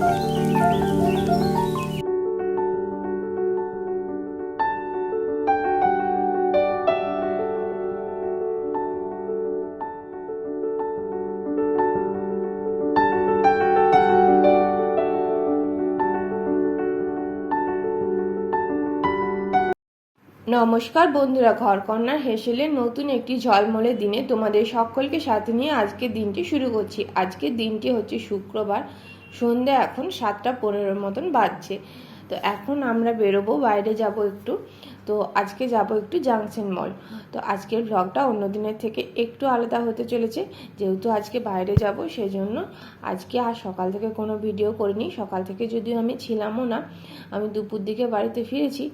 নমস্কার বন্ধুরা, ঘরকন্যার হেসেলের নতুন একটি ঝলমলে দিনে তোমাদের সকলকে সাথে নিয়ে আজকের দিনটি শুরু করছি। আজকের দিনটি হচ্ছে শুক্রবার। সন্ধ্যা এখন সাতটা পনেরোর মতন বাজছে। তো এখন আমরা বেরোবো, বাইরে যাব একটু। তো আজকে যাব একটু জাংশন মল। তো আজকের ব্লগটা অন্য দিনের থেকে একটু আলাদা হতে চলেছে। যেহেতু আজকে বাইরে যাব, সেজন্য আজকে আর সকাল থেকে কোনো ভিডিও করিনি। সকাল থেকে যদিও আমি ছিলামও না, আমি দুপুর দিকে বাড়িতে ফিরেছি।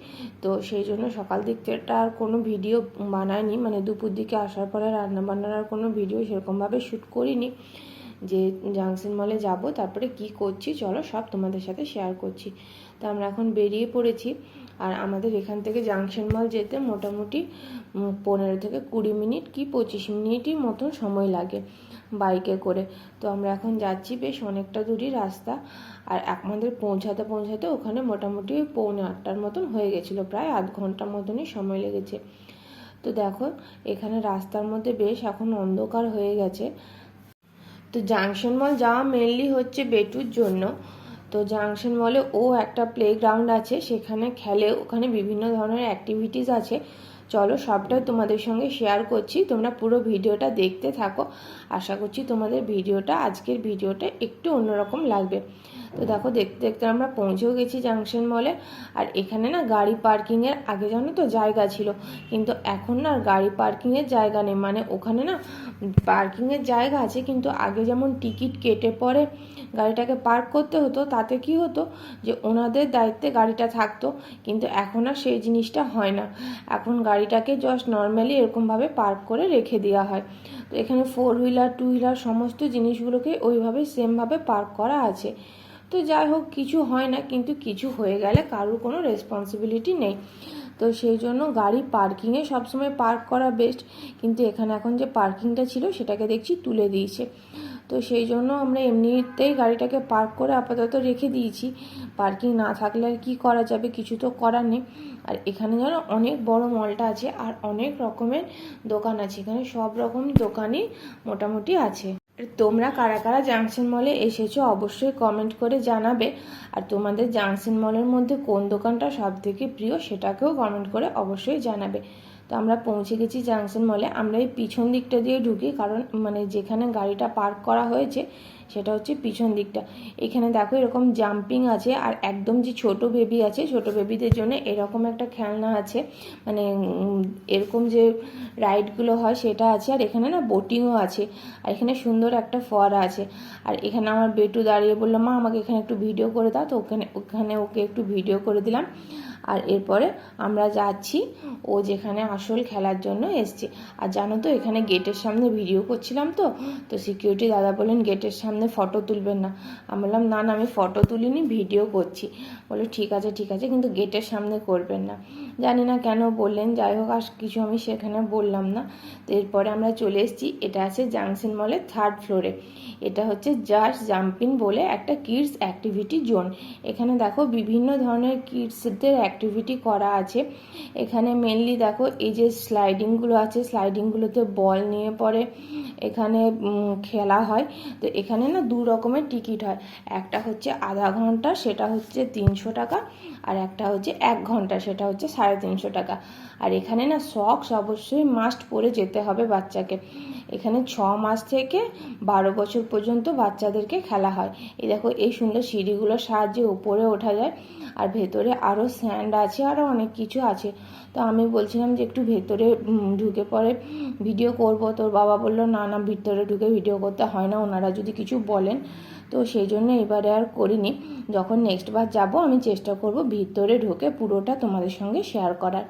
তো সেই জন্য সকাল দিক থেকে আর কোনো ভিডিও বানাইনি। মানে দুপুর দিকে আসার পরে রান্নাবান্নার আর কোনো ভিডিও সেরকমভাবে শ্যুট করিনি। যে জাংশন মলে যাব, তারপরে কি করছি, চলো সব তোমাদের সাথে শেয়ার করছি। তো আমরা এখন বেরিয়ে পড়েছি, আর আমাদের এখান থেকে জাংশন মল যেতে মোটামুটি পনেরো থেকে কুড়ি মিনিট কি পঁচিশ মিনিটই মতন সময় লাগে বাইকে করে। তো আমরা এখন যাচ্ছি বেশ অনেকটা দূরই রাস্তা, আর আমাদের পৌঁছাতে পৌঁছাতে ওখানে মোটামুটি পৌনে আটটার মতন হয়ে গেছিল, প্রায় আধ ঘণ্টার মতনই সময় লেগেছে। তো দেখো, এখানে রাস্তার মধ্যে বেশ এখন অন্ধকার হয়ে গেছে তো জাংশন মল যাওয়া মেনলি হচ্ছে বেটুর জন্য। তো জাংশন মলে ও একটা প্লেগ্রাউন্ড আছে, সেখানে খেলে ওখানে বিভিন্ন ধরনের অ্যাক্টিভিটিস আছে। চলো সবটাই তোমাদের সঙ্গে শেয়ার করছি, তোমরা পুরো ভিডিওটা দেখতে থাকো। আশা করছি তোমাদের ভিডিওটা, আজকের ভিডিওটা একটু অন্যরকম লাগবে। তো দেখো দেখতে দেখতে আমরা পৌঁছেও গেছি জাংশন মলে। আর এখানে না গাড়ি পার্কিংয়ের আগে জানো তো জায়গা ছিল। কিন্তু এখন না গাড়ি পার্কিংয়ের জায়গা নেই। মানে ওখানে না পার্কিংয়ের জায়গা আছে, কিন্তু আগে যেমন টিকিট কেটে পরে গাড়িটাকে পার্ক করতে হতো, তাতে কি হতো যে ওনাদের দায়িত্বে গাড়িটা থাকতো। কিন্তু এখন আর সেই জিনিসটা হয় না। এখন গাড়িটাকে জাস্ট নর্মালি এরকমভাবে পার্ক করে রেখে দেওয়া হয়। তো এখানে ফোর হুইলার টু হুইলার সমস্ত জিনিসগুলোকে ওইভাবে সেমভাবে পার্ক করা আছে। তো যাই হোক, কিছু হয় না, কিন্তু কিছু হয়ে গেলে কারোর কোনো রেসপন্সিবিলিটি নেই। তো সেই জন্য গাড়ি পার্কিংয়ে সবসময় পার্ক করা বেস্ট কিন্তু এখানে এখন যে পার্কিংটা ছিল, সেটাকে দেখছি তুলে দিয়েছে। তো সেই জন্য আমরা এমনিতেই গাড়িটাকে পার্ক করে আপাতত রেখে দিয়েছি। পার্কিং না থাকলে আর কী করা যাবে, কিছু তো করার নেই। আর এখানে যেন অনেক বড় মলটা আছে আর অনেক রকমের দোকান আছে। এখানে সব রকম দোকানই মোটামুটি আছে। তোমরা কারা কারা জাংশন মলে এসেছ অবশ্যই কমেন্ট করে জানাবে। আর তোমাদের জাংশন মলের মধ্যে কোন দোকানটা সব থেকে প্রিয় সেটাকেও কমেন্ট করে অবশ্যই জানাবে। তো আমরা পৌঁছে গেছি জাংশন মলে। আমরা এই পিছন দিকটা দিয়ে ঢুকি কারণ মানে যেখানে গাড়িটা পার্ক করা হয়েছে সেটা হচ্ছে পিছন দিকটা। এখানে দেখো এরকম জাম্পিং আছে আর একদম যে ছোট বেবি আছে, ছোট বেবিদের জন্য এরকম একটা খেলনা আছে। মানে এরকম যে রাইডগুলো হয় সেটা আছে আর এখানে না বোটিংও আছে। আর এখানে সুন্দর একটা ফোয়ারা আছে। আর এখানে আমার বেটু দাঁড়িয়ে বলল, মা, আমাকে এখানে একটু ভিডিও করে দাও। তো ওখানে ওখানে ওকে একটু ভিডিও করে দিলাম। আর এরপরে আমরা যাচ্ছি ও যেখানে আসল খেলার জন্য এসছে। আর জানো তো, এখানে গেটের সামনে ভিডিও করছিলাম তো তো সিকিউরিটি দাদা বললেন, গেটের সামনে ফটো তুলবেন না। আমি বললাম, না না, আমি ফটো তুলিনি ভিডিও করছি। বলে ঠিক আছে ঠিক আছে, কিন্তু গেটের সামনে করবেন না। জানি না কেন বললেন, যাই হোক, আর কিছু আমি সেখানে বললাম না। তো এরপরে আমরা চলে এসেছি, এটা আছে জাংশন মলের থার্ড ফ্লোরে এটা হচ্ছে জাস্ট জাম্পিং বলে একটা কিডস অ্যাক্টিভিটি জোন এখানে দেখো, বিভিন্ন ধরনের কিডসদের অ্যাক্টিভিটি করা আছে। এখানে মেনলি দেখো, এই যে স্লাইডিংগুলো আছে স্লাইডিংগুলোতে বল নিয়ে পরে এখানে খেলা হয়। তো এখানে না দু রকমের টিকিট হয়। একটা হচ্ছে আধা ঘণ্টা, সেটা হচ্ছে তিনশো টাকা। আর একটা হচ্ছে এক ঘণ্টা, সেটা হচ্ছে সাড়ে তিনশো টাকা। আর এখানে না সক্স অবশ্যই মাস্ট পরে যেতে হবে বাচ্চাকে। এখানে ছ মাস থেকে বারো বছর পর্যন্ত বাচ্চাদেরকে খেলা হয়। এই দেখো, এই সুন্দর সিঁড়িগুলোর সাহায্যে উপরে ওঠা যায়। আর ভেতরে আরও স্যান্ড আছে আরও অনেক কিছু আছে। তো আমি বলছিলাম যে একটু ভেতরে ঢুকে পরে ভিডিও করব। তোর বাবা বলল, না না, ভিতরে ঢুকে ভিডিও করতে হয় না, ওনারা যদি কিছু বলেন। তো সেই জন্য এবারে আর করিনি। যখন নেক্সট বার যাব, আমি চেষ্টা করব ভিতরে ঢোকে পুরোটা তোমাদের সঙ্গে শেয়ার করার।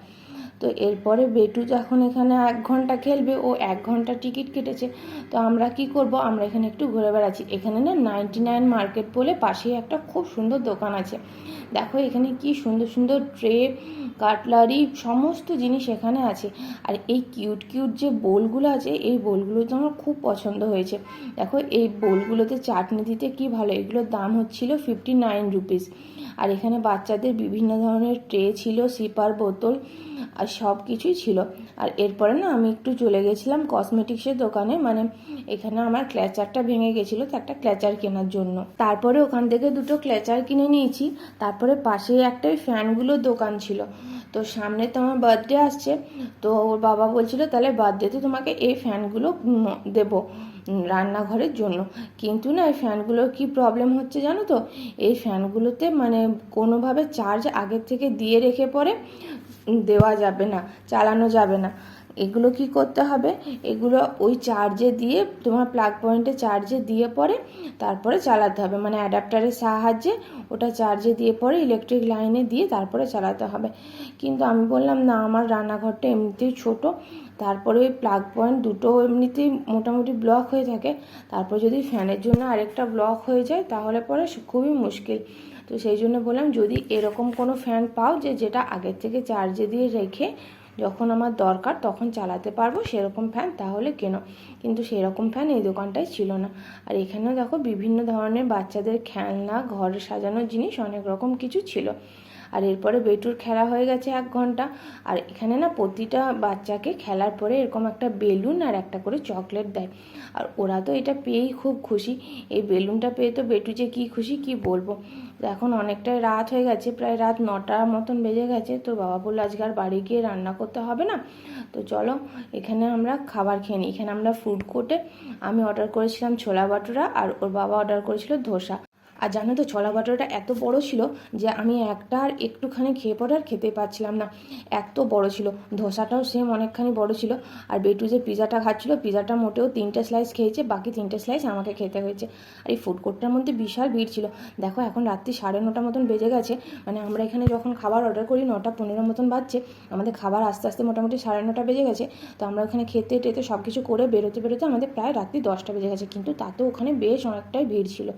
তো এরপরে বেটু যখন এখানে এক ঘণ্টা খেলবে, ও এক ঘণ্টা টিকিট কেটেছে। তো আমরা কি করব? আমরা এখানে একটু ঘুরে বেড়াচ্ছি। এখানে না নাইনটি নাইন মার্কেট বলে পাশেই একটা খুব সুন্দর দোকান আছে। দেখো এখানে কি সুন্দর সুন্দর ট্রে, কাটলারি, সমস্ত জিনিস এখানে আছে। আর এই কিউট কিউট যে বোলগুলো আছে, এই বোলগুলো তো আমার খুব পছন্দ হয়েছে। দেখো এই বোলগুলোতে চাটনি দিতে কি ভালো? এগুলোর দাম হচ্ছিল ফিফটি নাইন রুপিস আর এখানে বাচ্চাদের বিভিন্ন ধরনের ট্রে ছিল সিপার বোতল আর সব কিছুই ছিল। আর এরপরে না আমি একটু চলে গেছিলাম কসমেটিক্সের দোকানে মানে এখানে আমার ক্ল্যাচারটা ভেঙে গেছিল তো একটা ক্ল্যাচার কেনার জন্য। তারপরে ওখান থেকে দুটো ক্ল্যাচার কিনে নিয়েছি, তারপরে পাশেই একটা ফ্যানগুলোর দোকান ছিল। তো সামনে তো আমার বার্থডে আসছে, তো ওর বাবা বলছিল তাহলে বার্থডেতে তোমাকে এই ফ্যানগুলো দেবো। রান্নাঘরের জন্য। কিন্তু না, এই ফ্যানগুলোর কী প্রবলেম হচ্ছে জানো তো? এই ফ্যানগুলোতে মানে কোনোভাবে চার্জ আগের থেকে দিয়ে রেখে পরে দেওয়া যাবে না, চালানো যাবে না। এগুলো কি করতে হবে? এগুলো ওই চার্জে দিয়ে, তোমার প্লাগ পয়েন্টে চার্জে দিয়ে পরে তারপরে চালাতে হবে। মানে অ্যাডাপ্টারের সাহায্যে ওটা চার্জে দিয়ে পরে ইলেকট্রিক লাইনে দিয়ে তারপরে চালাতে হবে। কিন্তু আমি বললাম, না, আমার রান্নাঘরটা এমনিতেই ছোট। তারপরে ওই প্লাগ পয়েন্ট দুটো এমনিতেই মোটামুটি ব্লক হয়ে থাকে। তারপর যদি ফ্যানের জন্য আরেকটা ব্লক হয়ে যায়, তাহলে পরে খুবই মুশকিল। তো সেই জন্য বললাম, যদি এরকম কোনো ফ্যান পাও যে, যেটা আগের থেকে চার্জে দিয়ে রেখে যখন আমার দরকার তখন চালাতে পারব, সেরকম ফ্যান তাহলে কেনো? কিন্তু সেরকম ফ্যান এই দোকানটায় ছিল না। আর এখানেও দেখো বিভিন্ন ধরনের বাচ্চাদের খেলনা, ঘর সাজানোর জিনিস অনেক রকম কিছু ছিল। আর এরপরে বেটুর খেলা হয়ে গেছে এক ঘণ্টা। আর এখানে না প্রতিটা বাচ্চাকে খেলার পরে এরকম একটা বেলুন আর একটা করে চকলেট দেয়। আর ওরা তো এটা পেয়েই খুব খুশি। এই বেলুনটা পেয়ে তো বেটু যে কী খুশি কি বলব? এখন অনেকটাই রাত হয়ে গেছে, প্রায় রাত নটার মতন বেজে গেছে। তো বাবা বলল, আজকে আর বাড়ি গিয়ে রান্না করতে হবে না? তো চলো, এখানে আমরা খাবার খেয়ে নিই। এখানে আমরা ফুড কোর্টে আমি অর্ডার করেছিলাম ছোলা বাটুরা আর ওর বাবা অর্ডার করেছিল ধোসা। আর জানো তো ছোলা বাটাটা এত বড় ছিল যে আমি একটা আর একটুখানি খেয়ে পরে আর খেতে পারছিলাম না। এত বড় ছিল। ধোসাটাও সেম অনেকখানি বড় ছিল। আর বেটু যে পিজাটা খাচ্ছিল। পিজাটা মোটেও তিনটে স্লাইস খেয়েছে। বাকি তিনটে স্লাইস আমাকে খেতে হয়েছে। আর এই ফুড কোর্টটার মধ্যে বিশাল ভিড় ছিল। দেখো এখন রাত্রি সাড়ে নটা মতন বেজে গেছে। মানে আমরা এখানে যখন খাবার অর্ডার করি, নটা পনেরো মতন বাজছে। আমাদের খাবার আস্তে আস্তে মোটামুটি সাড়ে নটা বেজে গেছে। তো আমরা ওখানে খেতে টেতে সব কিছু করে বেরোতে বেরোতে আমাদের প্রায় রাত্রি দশটা বেজে গেছে। কিন্তু তাতেও ওখানে বেশ অনেকটাই ভিড় ছিল।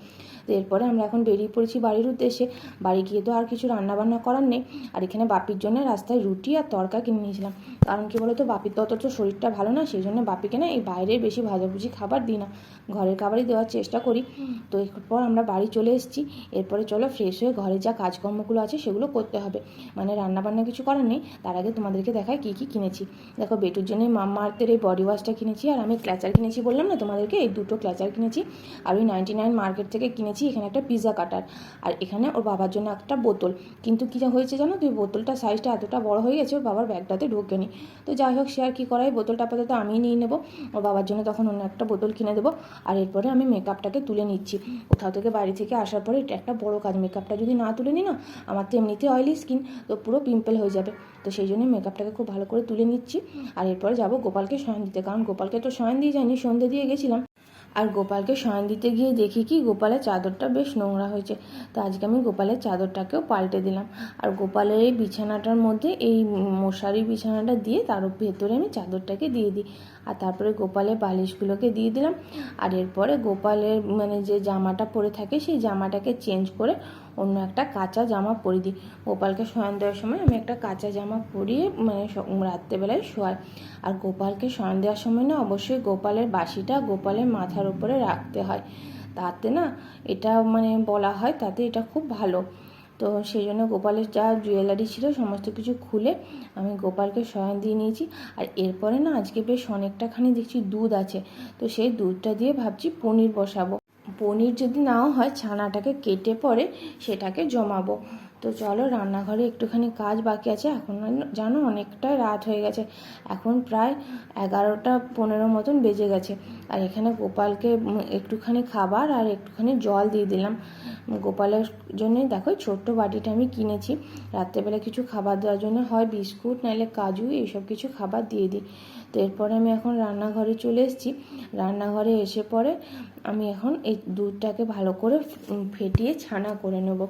তো এরপরে আমরা এখন বেরিয়ে পড়েছি বাড়ির উদ্দেশ্যে। বাড়ি গিয়ে তো আর কিছু রান্নাবান্না করার নেই। আর এখানে বাপির জন্য রাস্তায় রুটি আর তরকা কিনে নিয়েছিলাম। কারণ কি বলতো বাপির তো অত শরীরটা ভালো না, সেই জন্য বাপিকে না এই বাইরে বেশি ভাজাভুজি খাবার দিই না। ঘরের খাবারই দেওয়ার চেষ্টা করি। তো এরপর আমরা বাড়ি চলে এসেছি। এরপরে চলো ফ্রেশ হয়ে ঘরে যা কাজকর্মগুলো আছে সেগুলো করতে হবে। মানে রান্নাবান্না কিছু করার নেই। তার আগে তোমাদেরকে দেখায় কী কী কিনেছি। দেখো, বেটুর জন্য মাম্মা এই বডি ওয়াশটা কিনেছি আর আমি ক্ল্যাচার কিনেছি বললাম না তোমাদেরকে? এই দুটো ক্ল্যাচার কিনেছি। আর ওই নাইনটি নাইন মার্কেট থেকে কিনেছি। এখানে একটা পিৎজা কাটার আর এখানে ওর বাবার জন্য একটা বোতল। কিন্তু কী হয়েছে জানো? তুই বোতলটা সাইজটা এতটা বড় হয়ে গেছে, ওর বাবার ব্যাগটাতে ঢোকেনি। তো যাই হোক, সে আর কী করাই বোতলটা আপাতত আমিই নিয়ে নেব। ওর বাবার জন্য তখন অন্য একটা বোতল কিনে দেবো। আর এরপরে আমি মেকআপটাকে তুলে নিচ্ছি। কোথাও থেকে বাড়ি থেকে আসার পরে এটা একটা বড় কাজ। মেকআপটা যদি না তুলে নিই না, আমার তো এমনিতে অয়েলি স্কিন তো পুরো পিম্পল হয়ে যাবে। তো সেই জন্য মেকআপটাকে খুব ভালো করে তুলে নিচ্ছি। আর এরপরে যাব গোপালকে শয়ন দিতে। কারণ গোপালকে তো শয়ন দিয়ে যায়নি সন্ধে দিয়ে গেছিলাম। আর গোপালকে শয়ন দিতে গিয়ে দেখি কি গোপালের চাদরটা বেশ নোংরা হয়েছে। তো আজকে আমি গোপালের চাদরটাকেও পাল্টে দিলাম। আর গোপালের এই বিছানাটার মধ্যে এই মশারি বিছানাটা দিয়ে তার ভেতরে আমি চাদরটাকে দিয়ে দিই। আর তারপরে গোপালের বালিশগুলোকে দিয়ে দিলাম। আর এরপরে গোপালের মানে যে জামাটা পরে থাকে, সেই জামাটাকে চেঞ্জ করে অন্য একটা কাঁচা জামা পরিয়ে দিই। গোপালকে শয়ন দেওয়ার সময় আমি একটা কাঁচা জামা পরিয়ে মানে রাত্রেবেলায় শোয়াই। আর গোপালকে শয়ন দেওয়ার সময় না অবশ্যই গোপালের বাসিটা গোপালের মাথার উপরে রাখতে হয়। তাতে না এটা মানে বলা হয় তাতে এটা খুব ভালো। তো সেই জন্য গোপালের যা জুয়েলারি ছিল সমস্ত কিছু খুলে আমি গোপালকে শয়ন দিয়ে নিয়েছি। আর এরপরে না আজকে বেশ অনেকটাখানি দেখছি দুধ আছে। তো সেই দুধটা দিয়ে ভাবছি পনির বসাবো। পনির যদি নাও হয় ছানাটাকে কেটে পরে সেটাকে জমাবো। তো চলো রান্নাঘরে একটুখানি কাজ বাকি আছে। এখন জানো অনেকটা রাত হয়ে গেছে। এখন প্রায় এগারোটা পনেরো মতন বেজে গেছে। আর এখানে গোপালকে একটুখানি খাবার আর একটুখানি জল দিয়ে দিলাম। গোপালের জন্যই দেখো ছোট্ট বাটিটা আমি কিনেছি। রাত্রেবেলা কিছু খাবার দেওয়ার জন্য হয়, বিস্কুট নাহলে কাজু, এইসব কিছু খাবার দিয়ে দিই। তো এরপরে আমি এখন রান্নাঘরে চলে এসেছি। রান্নাঘরে এসে পরে আমি এখন এই দুধটাকে ভালো করে ফেটিয়ে ছানা করে নেব।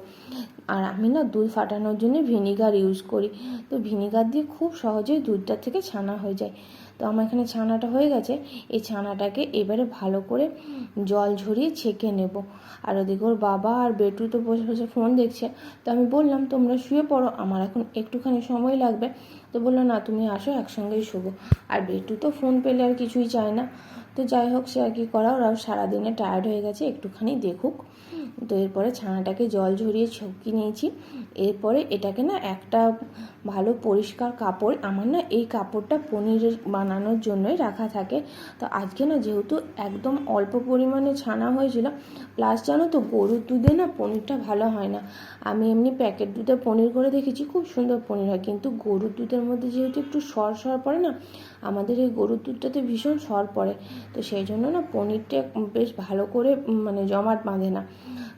আর আমি না দুধ ফাটানোর জন্য ভিনিগার ইউজ করি। তো ভিনিগার দিয়ে খুব সহজেই দুধটা থেকে ছানা হয়ে যায়। তো আমার এখানে ছানাটা হয়ে গেছে। এই ছানাটাকে এবারে ভালো করে জল ঝরিয়ে ছেঁকে নেব। আর ওদিকে ওর বাবা আর বেটু তো বসে বসে ফোন দেখছে। তো আমি বললাম, তোমরা শুয়ে পড়ো, আমার এখন একটুখানি সময় লাগবে। তো বলল, না, তুমি আসো, একসঙ্গেই শুবো। আর বেটু তো ফোন পেলে আর কিছুই চায় না। তো যাই হোক, সে আর কি করা, ওরা সারাদিনে টায়ার্ড হয়ে গেছে, একটুখানি দেখুক। তো এরপরে ছানাটাকে জল ঝরিয়ে ছকি নিয়েছি। এরপরে এটাকে না একটা ভালো পরিষ্কার কাপড়, আমার না এই কাপড়টা পনিরের বানানোর জন্যই রাখা থাকে। তো আজকে না যেহেতু একদম অল্প পরিমাণে ছানা হয়েছিল প্লাস জানো তো গরুর দুধে না পনিরটা ভালো হয় না। আমি এমনি প্যাকেট দুধে পনির করে দেখেছি, খুব সুন্দর পনির হয়। কিন্তু গরুর দুধের মধ্যে যেহেতু একটু সর সর পড়ে না আমাদের এই গরুর দুধটাতে ভীষণ সর পড়ে। তো সেই জন্য না পনিরটা বেশ ভালো করে মানে জমাট বাঁধে না।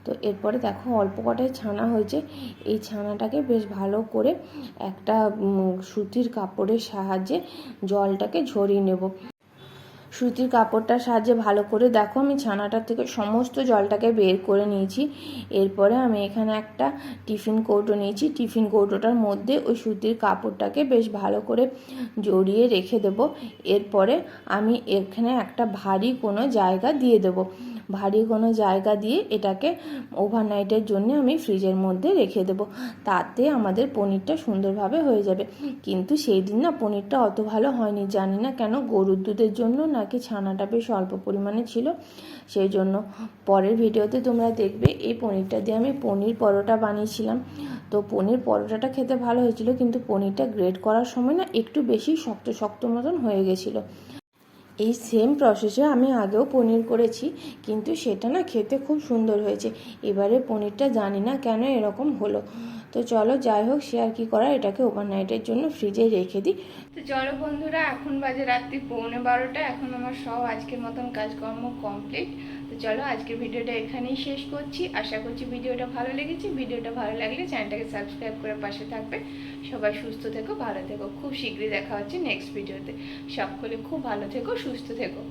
তো এরপরে দেখো অল্প কটায় ছানা হয়েছে। এই ছানাটাকে বেশ ভালো করে একটা সুতির কাপড়ের সাহায্যে জলটাকে ঝরিয়ে নেব। সুতির কাপড়টার সাহায্যে ভালো করে দেখো, আমি ছানাটার থেকে সমস্ত জলটাকে বের করে নিয়েছি। এরপরে আমি এখানে একটা টিফিন কৌটো নিয়েছি। টিফিন কৌটোটার মধ্যে ওই সুতির কাপড়টাকে বেশ ভালো করে জড়িয়ে রেখে দেব। এরপরে আমি এখানে একটা ভারী কোনো জায়গা দিয়ে দেব। ভারী কোনো জায়গা দিয়ে এটাকে ওভারনাইটের জন্য আমি ফ্রিজের মধ্যে রেখে দেব। তাতে আমাদের পনিরটা সুন্দরভাবে হয়ে যাবে। কিন্তু সেই দিন না পনিরটা অত ভালো হয়নি, জানি না কেন। গরুর দুধের জন্য নাকি ছানাটা বেশ অল্প পরিমাণে ছিল। সেই জন্য পরের ভিডিওতে তোমরা দেখবে এই পনিরটা দিয়ে আমি পনির পরোটা বানিয়েছিলাম। তো পনির পরোটাটা খেতে ভালো হয়েছিল, কিন্তু পনিরটা গ্রেড করার সময় না একটু বেশি শক্ত শক্ত মতন হয়ে গেছিল। এই সেম প্রসেসে আমি আগেও পনির করেছি, কিন্তু সেটা না খেতে খুব সুন্দর হয়েছে। এবারে পনিরটা জানি না কেন এরকম হলো। তো চলো যাই হোক, সে আর কি করার? এটাকে ওভারনাইটের জন্য ফ্রিজে রেখে দিই। তো চলো বন্ধুরা, এখন বাজে রাত্রি পৌনে বারোটা। এখন আমার সব আজকের মতন কাজকর্ম কমপ্লিট তো চলো আজকের ভিডিওটা এখানেই শেষ করছি। আশা করছি ভিডিওটা ভালো লেগেছে। ভিডিওটা ভালো লাগলে চ্যানেলটাকে সাবস্ক্রাইব করে পাশে থাকবে। সবাই সুস্থ থেকো, ভালো থেকো। খুব শীঘ্রই দেখা হচ্ছে নেক্সট ভিডিওতে সকলে খুব ভালো থেকো, সুস্থ থেকো।